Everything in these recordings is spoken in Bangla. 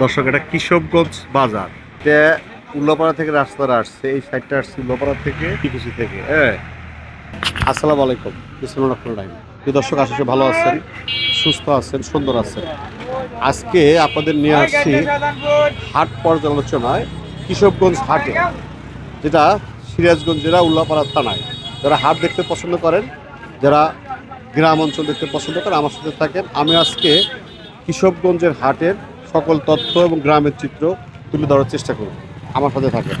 দর্শক, এটা কিশোরগঞ্জ বাজার। এটা উল্লাপাড়া থেকে রাস্তাটা আসছে, এই সাইডটা আসছে উল্লাপাড়া থেকে টিকুসি থেকে হ্যাঁ। আসসালামু আলাইকুম ইসলাম রহমান দর্শক আসলে ভালো আছেন, সুস্থ আছেন, সুন্দর আছেন। আজকে আপনাদের নিয়ে আসছি হাট পর্যালোচনায় কিশোরগঞ্জ হাটে, যেটা সিরাজগঞ্জ জেলা উল্লাপাড়া থানায়। যারা হাট দেখতে পছন্দ করেন, যারা গ্রাম অঞ্চল দেখতে পছন্দ করেন, আমার সাথে থাকেন। আমি আজকে কিশোরগঞ্জের হাটের সকল তথ্য এবং গ্রামের চিত্র তুলে ধরার চেষ্টা করব আমার সাথে থাকেন।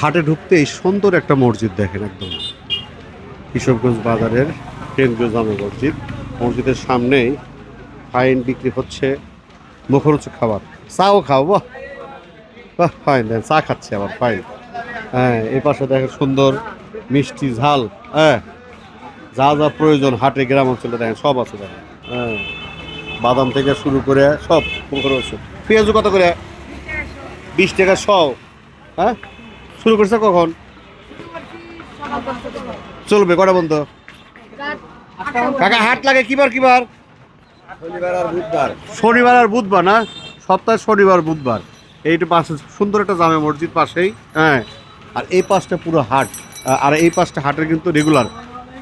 হাটে ঢুকতেই সুন্দর একটা মসজিদ দেখেন একদম। কিশোরগঞ্জ বাজারের কেন্দ্রীয় জামে মসজিদ। মসজিদের সামনেই ফাইন বিক্রি হচ্ছে। মুখরোচক খাবার। চাও খাও, বাহ। বাহ, ফাইন চা খাচ্ছে আবার, ফাইন। হ্যাঁ এই পাশে দেখেন সুন্দর মিষ্টি ঝাল। হ্যাঁ যা যা প্রয়োজন হাটে, গ্রাম অঞ্চলে দেখেন, সব আছে দেখেন। হ্যাঁ। বাদাম থেকে শুরু করে সব মুখরোচক পেঁয়াজও কত করে? বিশ টাকা সব। হ্যাঁ? শুরু করছে কখন? চলবে কটা বন্ধ? কাকা হাট লাগে কিবার কিবার? শনিবার আর বুধবার। শনিবার আর বুধবার না? সপ্তাহে শনিবার বুধবার। এইটা পাশে সুন্দর একটা জামে মসজিদ পাশেই। হ্যাঁ। আর এই পাশটা পুরো হাট। আর এই পাশটা হাটের কিন্তু রেগুলার।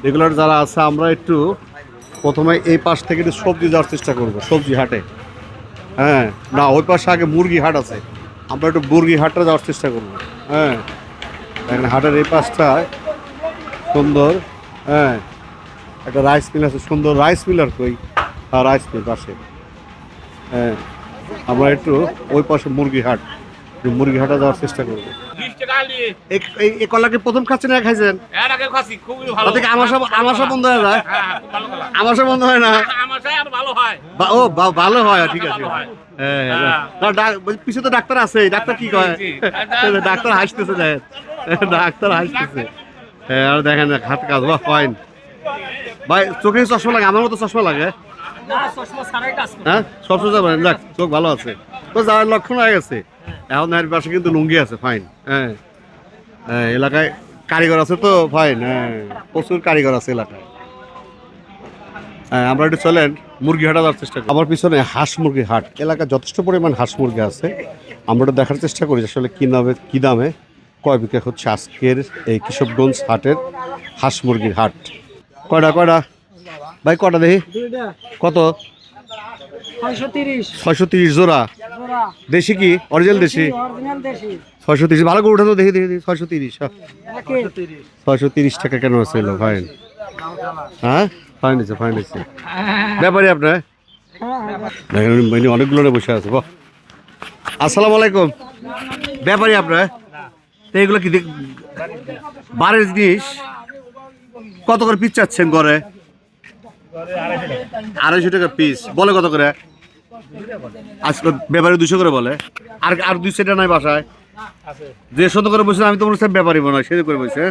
রেগুলার যারা আছে আমরা একটু প্রথমে এই পাশ থেকে একটু সবজি যাওয়ার চেষ্টা করব, সবজি হাটে। হ্যাঁ না, ওই পাশে আগে মুরগি হাট আছে। আমরা একটু মুরগি হাটটা যাওয়ার চেষ্টা করব। হ্যাঁ হাটের এই পাশটায় সুন্দর। হ্যাঁ একটা রাইস মিল আছে, সুন্দর রাইস মিল আর কই? হ্যাঁ রাইস মিল পাশে। হ্যাঁ আমরা একটু ওই পাশে মুরগি হাট মুরগি হাটে যাওয়ার চেষ্টা করব। এই- এই এই প্রথম খাচ্ছেন না খাইছেন? এর আগে খাসি খুবই ভালো। তাতে আমার সব আমার সব বন্ধ হয়ে যায়। আমার সব বন্ধ হয় না? আমার আর ভালো হয়। ও ভালো হয় ঠিক আছে। ভালো। না, ডাক- বলছি, পিছে তো ডাক্তার আছে ডাক্তার কি কয়। ডাক্তার হাসতেছে ডাক্তার হাসতেছে। হ্যাঁ আর দেখেন হাত কাজ ফাইন ভাই চোখে চশমা লাগে? আমার মতো চশমা লাগে? হ্যাঁ সবসময় যাবেন যাক চোখ ভালো আছে। তো যাওয়ার লক্ষণ হয়ে গেছে। এখন এর পাশে কিন্তু লুঙ্গি আছে ফাইন হ্যাঁ। হ্যাঁ এলাকায় কারিগর আছে তো ফাইন হ্যাঁ প্রচুর কারিগর আছে এলাকায়। হ্যাঁ আমরা একটু চলেন, মুরগি হাটা যাওয়ার চেষ্টা করি। আমার পিছনে হাঁস মুরগি হাট। এলাকায় যথেষ্ট পরিমাণ হাঁস মুরগি আছে। আমরা একটু দেখার চেষ্টা করি আসলে কী দামে কী দামে কয় বিক্রি হচ্ছে আজকের এই কিশোরগঞ্জ হাটের হাঁস মুরগির হাট। কয়টা কয়টা? ভাই কটা দেখি? কত? ছয়শো তিরিশ। জোড়া। দেশি কি? অরিজিনাল দেশি ছয়শো তিরিশ। ভালো করে উঠে তো দেখি দেখি দেখি। ছয়শো তিরিশ ছয়শো তিরিশ টাকা কেন আছে ফাইন হ্যাঁ? ফাইন আছে ফাইন আছে। ব্যাপারে আপনার? দেখেন অনেকগুলো বসে আছে বাহ। আসসালামু আলাইকুম। ব্যাপারী আপনার? তো এগুলো কি দেখ- বারের জিনিস? কত করে পিস চাচ্ছেন ঘরে? আড়াইশো টাকা। পিস বলে কত করে? আজকে ব্যাপারে দুশো করে বলে। আর আর দুই সেটা নাই বাসায়। যে শত করে বসে আমি তো মনে হচ্ছে ব্যাপারই মনে হয় সেটা করে বসে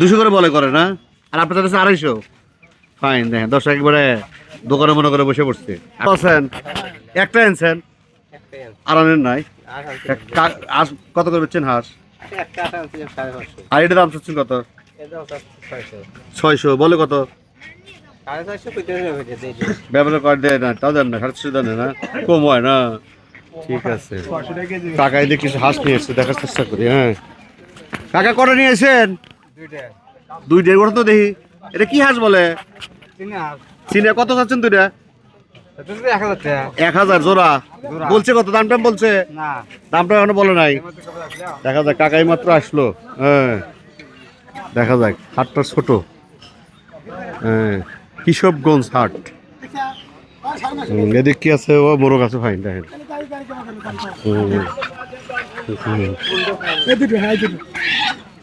দুশো করে বলে করে না। আর আপনার কাছে আড়াইশো। ফাইন দেখেন দশ একবারে দোকানে মনে করে বসে পড়ছে। আছেন একটা আনছেন? আর আনেন নাই? আজ কত করে বেচছেন হাঁস? আর এটা দাম চাচ্ছেন কত? ছয়শো বলে কত? ব্যবহার করে দেয় না তাও দেন না সাড়ে দেন না কম হয় না। ঠিক আছে। টাকায় দিয়ে কিছু হাঁস নিয়ে এসছে দেখার চেষ্টা করি হ্যাঁ। কাকা কটা নিয়ে এসেন দুই দেড় করে তো দেখি। এটা কি হাঁস বলে? চিনে কত চাচ্ছেন দুইটা? এক হাজার জোড়া। বলছে কত দাম টাম বলছে? দামটা এখনও বলে নাই। দেখা যাক কাকাই মাত্র আসলো। হ্যাঁ। দেখা যাক হাটটা ছোট। হ্যাঁ। কিশোরগঞ্জ হাট। এদিক কি আছে? ও মোরগ আছে ফাইন দেখেন।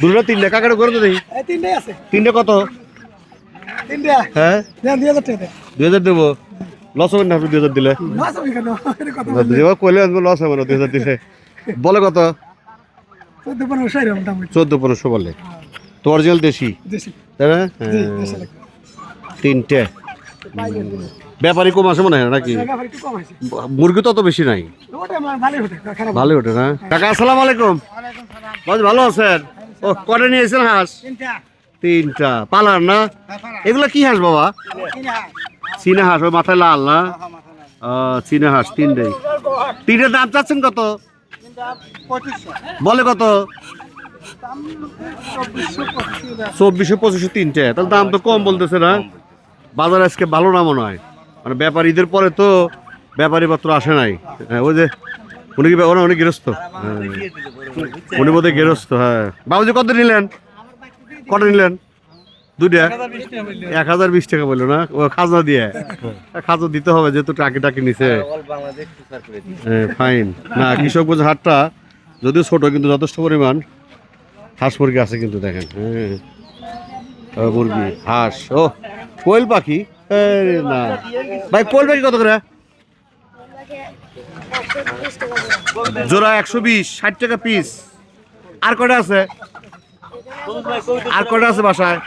দুটো হ্যাঁ তিনটা। কাকাটা করে দেখি? তিনটে কত? হ্যাঁ? দুই হাজার দেবো। লস হবে না আপনি দুই হাজার দিলে? কইলে লস হবে না দুই হাজার দিলে। বলে কত? চোদ্দ পনেরোশো বলে। তো অরিজিনাল দেশি? তাই না? তিনটে। ব্যাপারী কম আছে মনে হয় নাকি? মুরগি তো অত বেশি নাই। ভালো ওঠে না। কাকা, আসসালামু আলাইকুম। ভালো আছেন? ও, কটা নিয়েছেন হাঁস? তিনটা। তিনটা পালার না? এগুলা কি হাঁস বাবা? তিনটা চীনা হাঁস ওই মাথায় লাল না? চীনা হাঁস, তিনটেই। তিনটার দাম চাচ্ছেন কত? বলে কত? চব্বিশশো পঁচিশশো তিনটে। তাহলে দাম তো কম বলতেছে না? বাজার আজকে ভালো না মনে হয়। মানে ব্যাপারী ঈদের পরে তো ব্যাপারী পত্র আসে নাই। হ্যাঁ ওই যে উনি কি ওরা উনি গৃহস্থ। হ্যাঁ। উনি বোধহয় গৃহস্থ হ্যাঁ। বাবুজি কত নিলেন? কত নিলেন? দুইটা? এক হাজার বিশ টাকা বলল না? ও খাজনা দিয়ে। খাজনা দিতে হবে যেহেতু টাকি টাকি নিছে। ফাইন না কৃষকগঞ্জ হাটটা যদিও ছোট কিন্তু যথেষ্ট পরিমাণ হাঁস মুরগি আছে কিন্তু দেখেন। হ্যাঁ। মুরগি হাঁস ও কোয়েল পাখি? না। ভাই, কোয়েল পাখি কত করে? জোড়া একশো বিশ, ষাট টাকা পিস আর কটা আছে? আর কটা আছে বাসায়?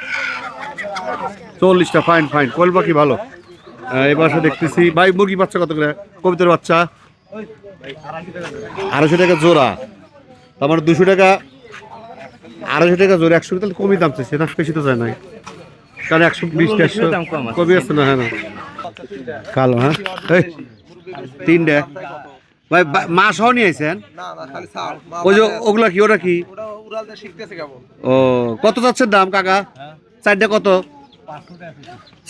চল্লিশটা ফাইন ফাইন কোয়েল পাখি ভালো। এই বাসা দেখতেছি। ভাই, মুরগি বাচ্চা কত করে? কবিতার বাচ্চা। আড়াইশো টাকা জোড়া। তার মানে দুশো টাকা, আড়াইশো টাকা জোড়া। একশো তাহলে কমই দাম চাইছে। না, বেশি তো যায় নাই। কারণ একশো বিশ একশো কমই আছে না হ্যাঁ না। কালো হ্যাঁ? এই তিনটে। ভাই মা সহ নিয়ে আইছেন? না না খালি চাল। ওই যে ওগুলা কি ওটা কি? ও কত যাচ্ছে দাম কাকা? চারটে কত?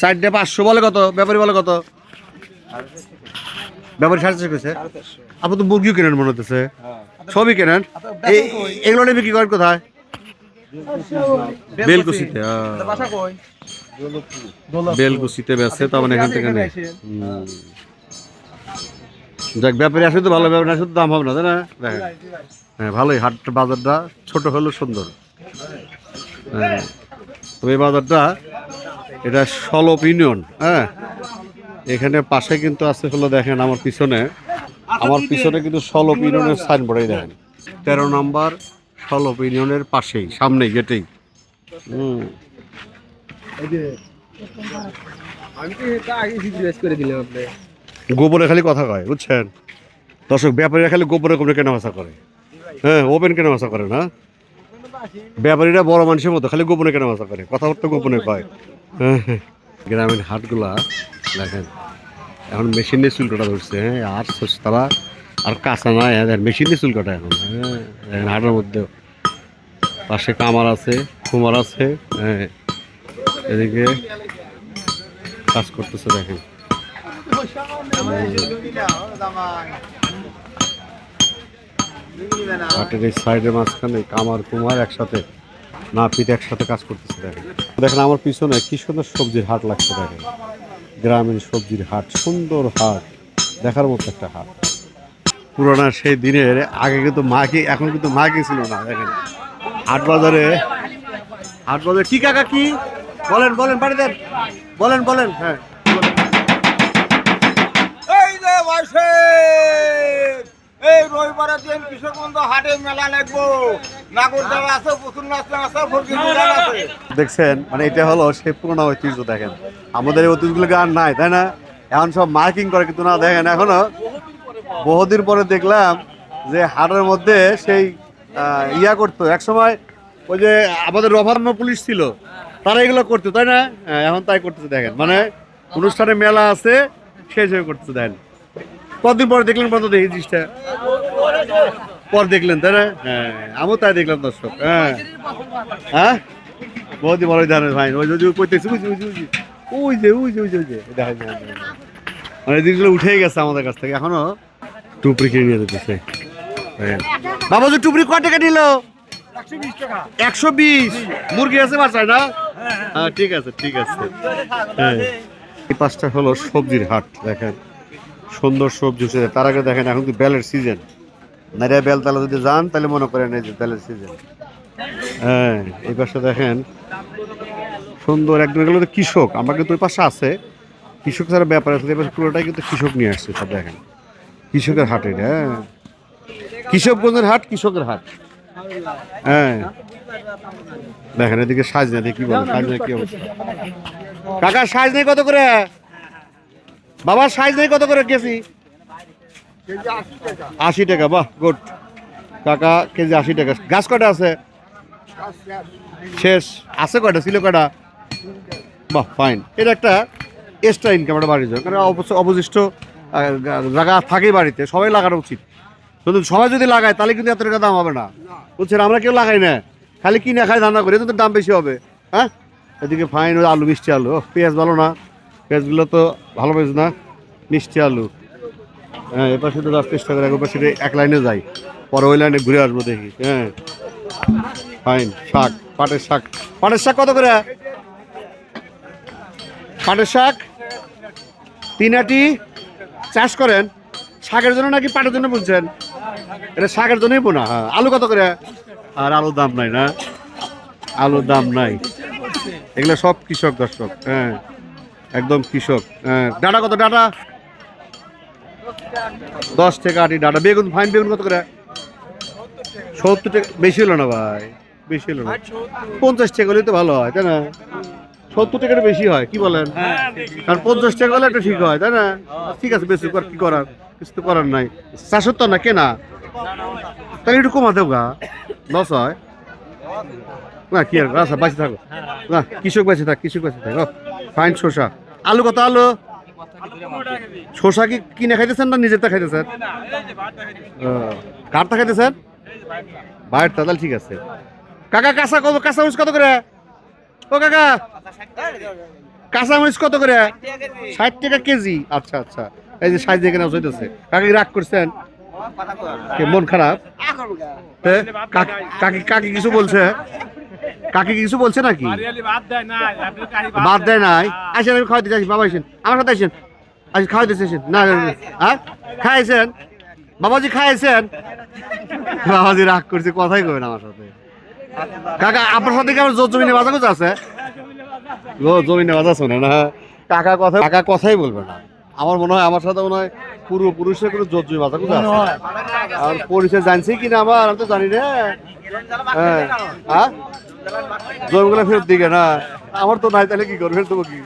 চারটে পাঁচশো বলে কত? ব্যাপারী বলে কত? ব্যাপারী সাড়ে চারশো কইছে। আপনি তো মুরগিও কেনেন মনে হতেছে সবই কেনেন? এই এগুলো নিয়ে বিক্রি করেন কোথায়? কই? বেলকুচিতে বেছে তার মানে এখান থেকে নেই। যাক ব্যাপারী আসলে তো ভালো ব্যাপারী আসলে তো দাম হবে না তাই না? দেখেন। হ্যাঁ ভালোই হাট বাজারটা ছোট হলেও সুন্দর। হ্যাঁ তবে এই বাজারটা এটা সলপ ইউনিয়ন হ্যাঁ? এখানে পাশে কিন্তু আছে হলো দেখেন আমার পিছনে। আমার পিছনে কিন্তু সলপ ইউনিয়নের সাইনবোর্ডেই দেখেন। তেরো নম্বর সলপ ইউনিয়নের পাশেই সামনেই গেটেই। হুম। গোবরে খালি কথা কয় বুঝছেন? দর্শক ব্যাপারীরা খালি গোবরে গোবরে কেনা ভাষা করে। হ্যাঁ ওপেন কেনা ভাষা করে না? ব্যাপারীরা বড় মানুষের মতো খালি গোপনে কেনা ভাষা করে কথাবার্তা গোপনে কয়। হ্যাঁ, হ্যাঁ। গ্রামীণ হাটগুলা দেখেন এখন মেশিন দিয়ে চুল কাটা ধরছে হ্যাঁ আর তারা আর কাঁচা নাই মেশিন দিয়ে চুল কাটা এখন হ্যাঁ হাটের মধ্যে পাশে কামার আছে কুমার আছে হ্যাঁ। এদিকে কাজ করতেছে, দেখেন। হাটের এই সাইডের মাঝখানে কামার, কুমার একসাথে, নাপিত একসাথে কাজ করতেছে, দেখেন। দেখেন আমার পিছনে কি সুন্দর সবজির হাট লাগছে, দেখেন। গ্রামীণ সবজির হাট, সুন্দর হাট, দেখার মতো একটা হাট। পুরোনা সেই দিনের, আগে কিন্তু মাকে, এখন কিন্তু মাকে ছিল না, দেখেন। হাট বাজারে হাট বাজারে কি কাকা কি? বলেন বলেন বাড়ি দেন। বলেন বলেন হ্যাঁ। এই যে বসে এই রবিবারের দিন কৃষক বন্ধু হাটে মেলা লাগবো। নাগর আছে প্রচুর নাচ আছে আছে। দেখছেন মানে এটা হলো সেই পুরোনো ঐতিহ্য দেখেন। আমাদের এই ঐতিহ্যগুলোকে আর নাই তাই না? এখন সব মার্কিং করে কিন্তু না দেখেন এখনও বহুদিন পরে দেখলাম যে হাটের মধ্যে সেই ইয়া করতো। এক সময় ওই যে আমাদের রভার্ণ পুলিশ ছিল তারা এগুলো করতো তাই না? হ্যাঁ, এখন তাই করতেছে দেখেন। মানে অনুষ্ঠানে মেলা আছে সেই হিসেবে করতেছে দেখেন। কতদিন পরে দেখলেন পর্যন্ত এই জিনিসটা? পর দেখলেন তাই না? হ্যাঁ আমিও তাই দেখলাম দর্শক। হ্যাঁ। হ্যাঁ? বহুত বড় ভাই ওই যদি কইতেছি বুঝি বুঝি বুঝি ওই যে। ওই যে ওই যে ওই যে দেখা মানে জিনিসগুলো উঠেই গেছে আমাদের কাছ থেকে এখনও টুপরি কিনে নিয়ে যেতেছে। বাবা যে টুপরি কয় টাকা নিল? একশো বিশ মুরগি আছে বাসায় না? হ্যাঁ ঠিক আছে ঠিক আছে। হ্যাঁ। এই পাঁচটা হলো সবজির হাট দেখেন। সুন্দর সবজি তার আগে দেখেন এখন তো বেলের সিজন নারিয়া বেল তালা যদি যান তাহলে মনে করেন এই যে বেলের সিজন হ্যাঁ এই পাশে দেখেন। সুন্দর একদম এগুলো তো কৃষক। আমার কিন্তু ওই পাশে আছে। কৃষক যারা ব্যাপার আছে এই পাশে পুরোটাই কিন্তু কৃষক নিয়ে আসছে সব দেখেন। কৃষকের হাট এটা হ্যাঁ। কৃষকগঞ্জের হাট কৃষকের হাট। হ্যাঁ। দেখেন এদিকে সাজ না দেখি বলে সাজ না কি অবস্থা? কাকা, সাইজ নেই কত করে? বাবা, সাইজ নেই কত করে কেজি? আশি টাকা, বাহ গুড কাকা, কেজি আশি টাকা। গাছ কটা আছে? শেষ। আছে কয়টা? ছিল কয়টা? বাহ ফাইন এটা একটা এক্সট্রা ইনকাম একটা বাড়ির জন্য। কারণ অবশিষ্ট জায়গা থাকে বাড়িতে, সবাই লাগানো উচিত। কিন্তু সবাই যদি লাগায় তাহলে কিন্তু এত টাকা দাম হবে না। বুঝছেন আমরা কেউ লাগাই না। খালি কিনে খাই ধান্দা করি তো দাম বেশি হবে। হ্যাঁ? এদিকে ফাইন ওই আলু মিষ্টি আলু। ও পেঁয়াজ ভালো না। পেঁয়াজগুলো তো ভালো পেঁয়াজ না মিষ্টি আলু। হ্যাঁ এপার সাথে দশ পিস টাকা ওপার সাথে এক লাইনে যাই। পরে ওই লাইনে ঘুরে আসব দেখি। হ্যাঁ। ফাইন শাক পাটের শাক। পাটের শাক কত করে? পাটের শাক? তিন আটি? চাষ করেন? শাকের জন্য নাকি পাটের জন্য বুনছেন? এটা শাকের জন্যই বোনা হ্যাঁ। আলু কত করে? আর আলুর দাম নাই না? আলুর দাম নাই। এগুলো সব কৃষক দর্শক হ্যাঁ। একদম কৃষক হ্যাঁ। ডাটা কত ডাটা? দশ টাকা আটি ডাটা। বেগুন, ফাইন বেগুন কত করে? সত্তর টাকা, বেশি হলো না ভাই, বেশি হলো না। পঞ্চাশ টাকা হলে তো ভালো হয়, তাই না? সত্তর টাকাটা বেশি হয়, কি বলেন? কারণ পঞ্চাশ টাকা হলে একটা ঠিক হয়, তাই না? ঠিক আছে, বেশি কি করার? কিছু তো করার নাই। চারশো তো না, কেনা? তাহলে একটু কমাতেও গা। লস হয়। না, কি আর আচ্ছা বাঁচে থাকো। না, কৃষক বেঁচে থাক, কৃষক বেঁচে থাক। ফাইন শসা। আলু কত, আলু? শসা কি কিনে খাইতেছেন না নিজেরটা খাইতেছেন? কারটা খাইতেছেন? বাইরটা তাহলে ঠিক আছে। কাকা, কাঁচা কত কাঁচা মরিচ কত করে? ও, কাকা। কাঁচা মরিচ কত করে? ষাট টাকা কেজি। আচ্ছা আচ্ছা। এই যে সাইজ দেখে না হইতেছে কাকা রাগ করছেন? মন খারাপ? কাকি কাকি কিছু বলছে? কাকি কিছু বলছে নাকি? বাদ দেয় নাই। আসেন, আমি খাওয়াইতে বাবা আসেন আমার সাথে আসেন। আজ খাওয়াইতে আসেন না। হ্যাঁ? খাইছেন? বাবাজি খাইছেন? বাবাজি রাগ করছে, কথাই কবেন আমার সাথে। কাকা, আপনার সাথে কি আমার জোর জমিনে বাজা কোথা আছে জমিনে বাজা শোনে না? কাকা কথা কাকা কথাই বলবে না। আমার মনে হয়, আমার সাথে মনে হয় পুরো পূর্বপুরুষের কোনো জোর জমি বাজা কোথা আছে আর পরিচয় জানছি কিনা আমার আমি তো জানি না। হ্যাঁ। হ্যাঁ? জমিগুলো ফেরত দিকে না। আমার তো নাই, তাহলে কি করবে? ফেরত কি?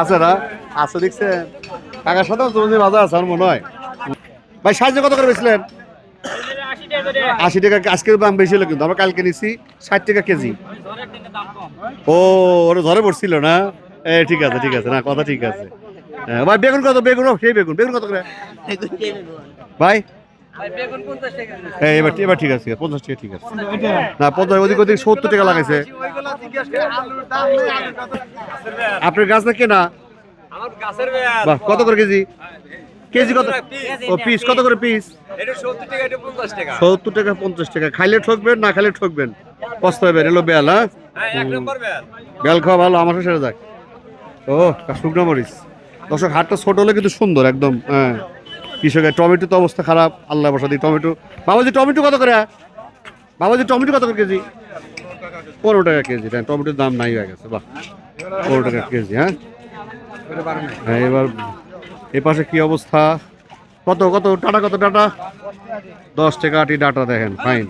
আছে না? আছে দেখছেন? কাকার সাথে জমি বাজার আছে, আমার মনে হয়। ভাই, সাহায্য কত করে বেছিলেন আশি টাকা আজকের দাম বেশি হলো কিন্তু, আমরা কালকে নিছি ষাট টাকা কেজি। ও, ওটা ধরে পড়ছিল না? এ, ঠিক আছে ঠিক আছে, না, কথা ঠিক আছে। ভাই বেগুন কত? বেগুন সেই বেগুন। বেগুন কত করে? ভাই? হ্যাঁ এবার এবার ঠিক আছে পঞ্চাশ টাকা ঠিক আছে। না পঞ্চাশ ওদিক ওদিক সত্তর টাকা লাগাইছে। আপনার গাছ না? কেনা কত করে কেজি? কেজি কত? ও পিস কত করে পিস? সত্তর টাকা পঞ্চাশ টাকা। খাইলে ঠকবেন না খাইলে ঠকবেন? পস্তাবেন এলো বেল হ্যাঁ? হ্যাঁ বেল খাওয়া ভালো আমার সেরে যাক। ও শুকনো মরিচ। দর্শক, হাটটা ছোট হলে কিন্তু সুন্দর, একদম হ্যাঁ। কৃষকের টমেটো তো অবস্থা খারাপ আল্লাহ বসা দিই টমেটো। বাবাজি, টমেটো কত করে? বাবাজি, টমেটো কত করে কেজি? পনেরো টাকা কেজি হ্যাঁ টমেটোর দাম নাই হয়ে গেছে, বাহ। পনেরো টাকা কেজি হ্যাঁ। হ্যাঁ এবার এ পাশে কি অবস্থা? কত কত, টাটা কত, টাটা? দশ টাকা আটি ডাটা দেখেন, ফাইন।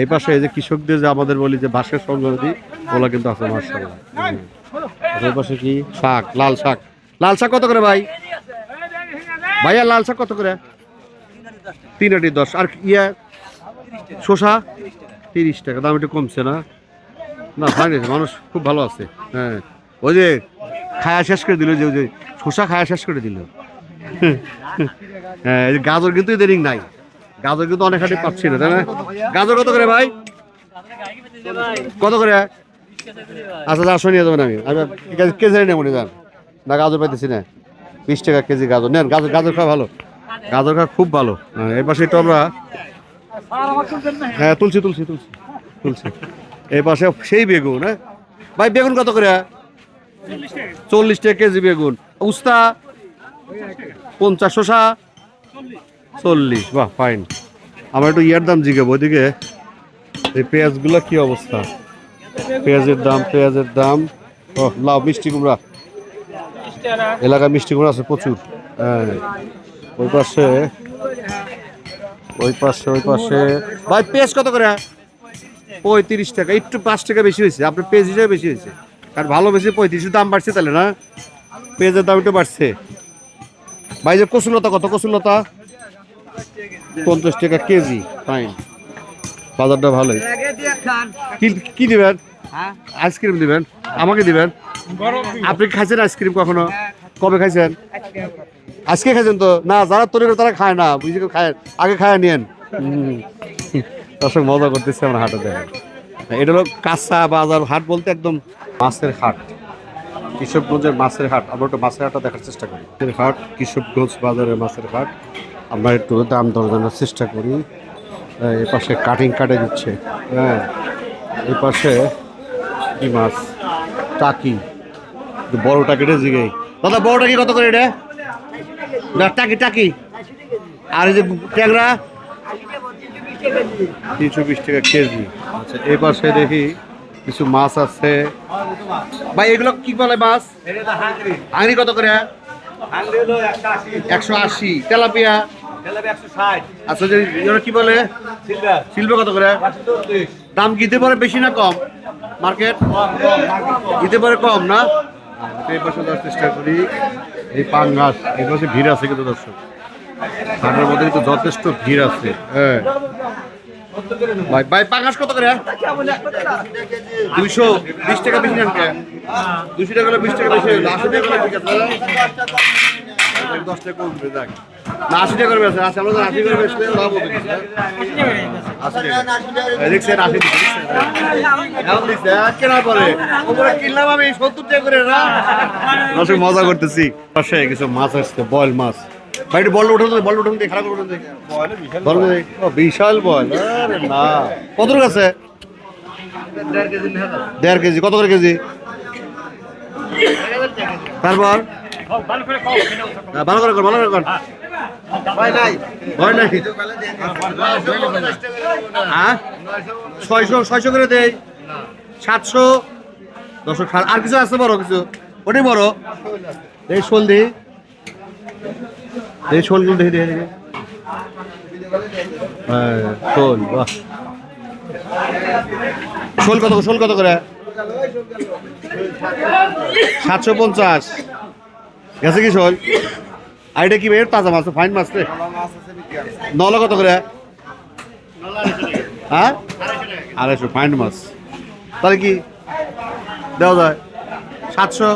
এই পাশে এই যে কৃষকদের যে আমাদের বলি যে বাঁশের সংগ্রহী ওগুলো কিন্তু আছে মার্শাল্লাহ এই পাশে কি? শাক, লাল শাক। লাল শাক কত করে ভাই? ভাইয়া লাল শাক কত করে? তিন আটি দশ। আর ইয়ে? শসা? তিরিশ টাকা। দাম একটু কমছে না? না আছে মানুষ খুব ভালো আছে। হ্যাঁ। ওই যে খায়া শেষ করে দিল যে ওই যে শসা খায়া শেষ করে দিল। হ্যাঁ এই যে গাজর কিন্তু এদের নাই। গাজর কিন্তু অনেক হাটে পাচ্ছি না তাই না? গাজর কত করে ভাই? কত করে? আচ্ছা চারশো নিয়ে যাবেন আমি। আমি কেজি নেব নি যান না, গাজর পাইতেছি না। বিশ টাকা কেজি গাজর। নেন, গাজর গাজর খাওয়া ভালো। গাজর খাওয়া খুব ভালো। এই পাশে একটু আমরা হ্যাঁ তুলছি তুলছি তুলছি তুলছি। এই পাশে সেই বেগুন হ্যাঁ? ভাই, বেগুন কত করে? চল্লিশ টাকা কেজি বেগুন। উস্তা? পঞ্চাশ শসা চল্লিশ। বাহ ফাইন আমার একটু ইয়ার দাম জিগাবো, ওইদিকে। এই পেঁয়াজগুলো কি অবস্থা? পেঁয়াজের দাম পেঁয়াজের দাম। ও লাউ, মিষ্টি কুমড়া। এলাকায় মিষ্টি কুমড়া আছে প্রচুর। হ্যাঁ ওই পাশে ওই পাশে ওই পাশে। ভাই পেঁয়াজ কত করে? পঁয়ত্রিশ টাকা একটু পাঁচ টাকা বেশি হয়েছে। আপনার পেঁয়াজ হিসেবে বেশি হয়েছে। কারণ ভালো বেশি পঁয়ত্রিশ দাম বাড়ছে তাহলে না? পেঁয়াজের দাম একটু বাড়ছে। ভাই যে কচুলতা কত? কচুলতা পঞ্চাশ টাকা কেজি ফাইন বাজারটা ভালোই। কি কি দিবেন? আইসক্রিম দিবেন? আমাকে দিবেন? আপনি খাইছেন আইসক্রিম কখনো? কবে খাইছেন? আজকে খাইছেন তো? না যারা তৈরি করে তারা খায় না বুঝে খায়? আগে খায় নিয়েন। দর্শক মজা করতেছে আমরা হাটে দেখেন। এটা হলো কাঁচা বাজার হাট বলতে একদম মাছের হাট। কৃষকগঞ্জের মাছের হাট। আমরা একটু মাছের হাটটা দেখার চেষ্টা করি। হাট কৃষকগঞ্জ বাজারের মাছের হাট। আমরা একটু দাম দর জানার চেষ্টা করি। এই পাশে কাটিং কাটে দিচ্ছে। হ্যাঁ এই পাশে কি মাছ টাকি। বড় টাকিটা জিগে। দাদা বড় টাকি কত করে এটা? না টাকি টাকি। আর এই যে ট্যাংরা? তিনশো বিশ টাকা কেজি। আচ্ছা এই পাশে দেখি কিছু মাছ আছে। ভাই এগুলো কি বলে মাছ? আঙরি কত করে? একশো আশি। তেলাপিয়া? আচ্ছা কি বলে? শিল্প কত করে? দাম কি দিতে পারে বেশি না কম? মার্কেট দিতে পারে কম, না? এই পাশে যাওয়ার চেষ্টা করি। এই পাঙ্গাস, এই পাশে ভিড় আছে কিন্তু দর্শক। হাটের মধ্যে কিন্তু যথেষ্ট ভিড় আছে। হ্যাঁ। ভাই ভাই, পাঙ্গাস কত করে দুইশো বিশ টাকা বেশি নেন দুশো টাকা বিশ টাকা বেশি না? দশ টাকা দেখ আচ্ছা হ্যাঁ? মজা করতেছি। পাশে কিছু মাছ আসছে বয়েল মাছ। ভাই বল উঠান বল দিয়ে খারাপ বিশাল বল না। কত আছে? দেড় কেজি কত করে কেজি? তারপর? হ্যাঁ, ভালো করে কর ভালো করে কর হ্যাঁ ছয়শো ছয়শো করে সাতশো। আর কিছু আছে বড় কিছু? ওটাই বড়। এই শোল দিই। এই শোলগুলো দেখি দেখি দেখি হ্যাঁ শোল, বাহ। শোল কত শোল কত করে? সাতশো পঞ্চাশ। গেছে কি শোল? আর এটা কি বের তাজা মাছ ফাইন মাছ রে। নলা কত করে? হ্যাঁ? আড়াইশো ফাইন মাছ। তাহলে কি? দেওয়া যায়। সাতশো?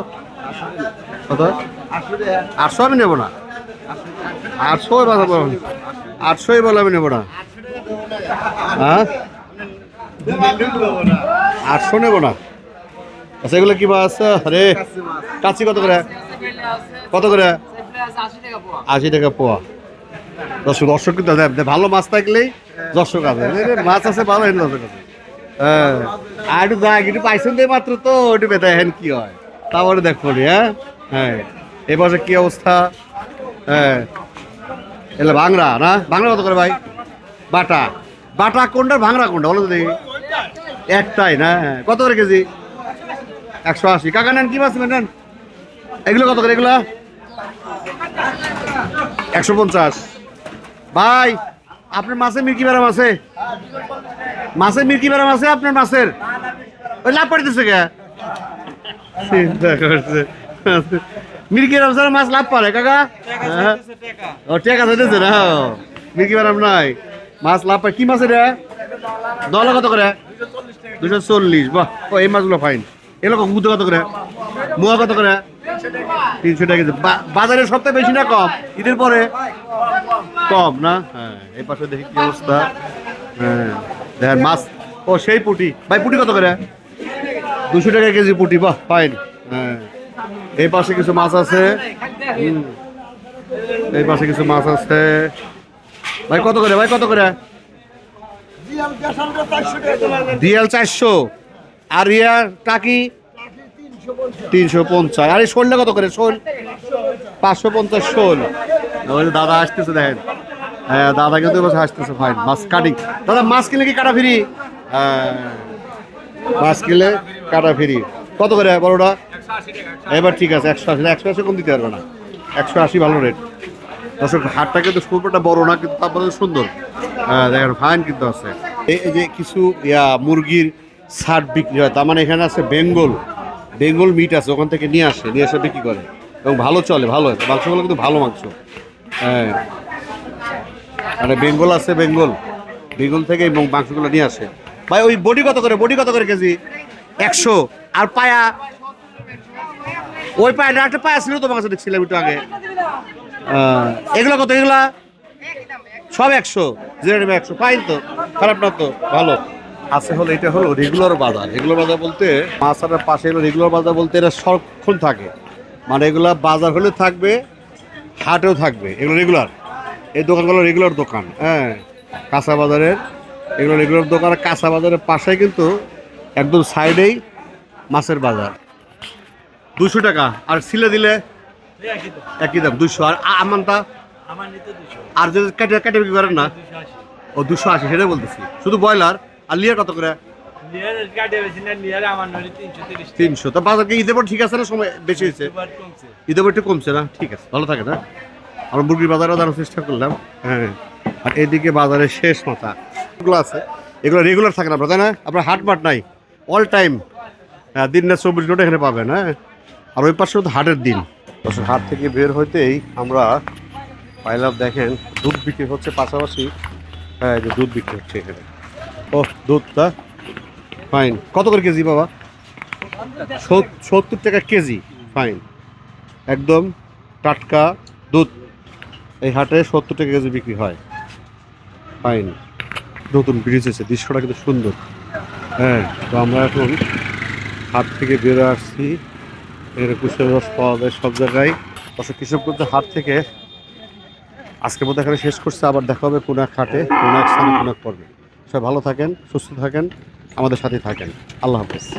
কত? আটশো আমি নেব না। আটশো বলো আটশোই বলে আমি নেব না। হ্যাঁ? আটশো নেব না। আচ্ছা এগুলো কি মাছ? আরে কাছি কত করে? কত করে? আশি টাকা পোয়া। দর্শক দর্শক কিন্তু ভালো মাছ থাকলেই দর্শক আছে। মাছ আছে, ভালো হেন দর্শক আছে। হ্যাঁ। আর দেখ একটু পাইছেন দিয়ে মাত্র তো ওইটু বেতা হেন কি হয়? তারপরে দেখো হ্যাঁ? হ্যাঁ। এবারে কি অবস্থা? হ্যাঁ। এলে ভাংরা না? ভাংরা কত করে ভাই? বাটা। বাটা কোনটা ভাংরা কোনটা, বলো দেখি। একটাই, না? হ্যাঁ। কত করে কেজি? একশো আশি। কাকা নেন, কি মাছ নেন? এগুলো কত করে, এগুলো? একশো পঞ্চাশ। ভাই, আপনার মাছে মির্কি বেড়াম আছে। মাছে মির্কি বেড়াম আছে আপনার মাছের? ওই লাভ পাড়িতেছে কে? চিন্তা করছে। মির্কি মাছ লাভ পারে কাকা? ও, টেকা ধরেছে না মির্কি বেড়াম নাই। মাছ লাভ পায় কি মাছ এটা? দলা কত করে? দুশো চল্লিশ। বাহ, ও, এই মাছগুলো ফাইন এগুলো গুঁতো কত করে? মুয়া কত করে? তিনশো টাকা কেজি। বাজারে সবথেকে বেশি না কম? ঈদের পরে? কম না? হ্যাঁ এই পাশে দেখি কি অবস্থা। হ্যাঁ দেখেন মাছ। ও সেই পুটি। ভাই পুটি কত করে? দুশো টাকা কেজি পুটি বাহ ফাইন হ্যাঁ এই পাশে কিছু মাছ আছে। এই পাশে কিছু মাছ আছে। ভাই কত করে? ভাই কত করে? ডিএল চারশো। আর ইয়ার টাকি? তিনশো পঞ্চাশ। আরে শোলটা কত করে? শোল। পাঁচশো পঞ্চাশ শোল। দাদা আসতেছে দেখেন। হ্যাঁ দাদা কিন্তু আসতেছে ফাইন মাছ দাদা, মাছ কি কাটা ফ্রি? হ্যাঁ মাছ কাটা কত করে এবার ঠিক আছে, একশো আশি। একশো আশি কম দিতে পারবে না। একশো আশি ভালো রেট হাটটা কিন্তু বড় না, কিন্তু সুন্দর। হ্যাঁ দেখেন ফাইন কিন্তু আছে। এই যে কিছু, ইয়া, মুরগির ছাট বিক্রি হয়, তার মানে এখানে আছে বেঙ্গল। বেঙ্গল মিট আছে, ওখান থেকে নিয়ে আসে, নিয়ে এসে বিক্রি করে। এবং ভালো চলে, ভালো। মাংসগুলো কিন্তু ভালো মাংস। হ্যাঁ। মানে বেঙ্গল আছে, বেঙ্গল। বেঙ্গল থেকে এবং মাংসগুলো নিয়ে আসে। ভাই, ওই বডি কত করে? বডি কত করে কেজি? একশো। আর পায়া? ওই পায়া একটা পায়া ছিল তো মাংস দেখছিলাম একটু আগে। এগুলো কত? এগুলা? সব একশো। জিরো একশো। ফাইন তো? খারাপ না তো? ভালো। আছে হলো এটা হলো রেগুলার বাজার। রেগুলার বাজার বলতে মাছার পাশে হলো রেগুলার বাজার বলতে এরা সবক্ষণ থাকে। মানে এগুলা বাজার হলে থাকবে হাটেও থাকবে এগুলো রেগুলার এই দোকানগুলো রেগুলার দোকান হ্যাঁ। কাঁচা বাজারের এগুলো রেগুলার দোকান কাঁচা বাজারের পাশে কিন্তু একদম সাইডেই মাছের বাজার। দুশো টাকা আর সিলে দিলে একই দাম দুশো আর আমানটা? আর যদি কেটে কেটে বিক্রি করেন না? ও দুশো আশি সেটাই বলতেছি। শুধু ব্রয়লার? আর লিয়ার কত করে? তিনশো তো বাজার কি ঈদের পর ঠিক আছে না সময় বেশি হয়েছে? ঈদের পর একটু কমছে না? ঠিক আছে ভালো থাকে না আমরা মুরগির বাজারও জানার চেষ্টা করলাম হ্যাঁ আর এদিকে বাজারের শেষ মাথা এগুলো আছে এগুলো রেগুলার থাকে না আপনার তাই না আপনার হাট মাট নাই অল টাইম হ্যাঁ দিন না চব্বিশ ঘণ্টা এখানে পাবেন হ্যাঁ? আর ওই পাশে হাটের দিন। হাট থেকে বের হইতেই আমরা পাইলাম দেখেন দুধ বিক্রি হচ্ছে পাশাপাশি হ্যাঁ যে দুধ বিক্রি হচ্ছে এখানে। ও দুধটা। ফাইন কত করে কেজি বাবা? সত্তর টাকা কেজি। ফাইন একদম টাটকা দুধ। এই হাটে সত্তর টাকা কেজি বিক্রি হয়। ফাইন নতুন ব্রিজ আছে দৃশ্যটা কিন্তু সুন্দর। হ্যাঁ তো আমরা এখন হাট থেকে বেরো আসছি। এর কুশের রস পাওয়া যায় সব জায়গায়। অবশ্য কৃষকগঞ্জ হাট থেকে আজকের মতো এখানে শেষ করছে। আবার দেখা হবে কোন এক হাটে। কোন এক স্থানে কোন এক পর্বে। সবাই ভালো থাকেন সুস্থ থাকেন আমাদের সাথে থাকেন। আল্লাহ হাফেজ।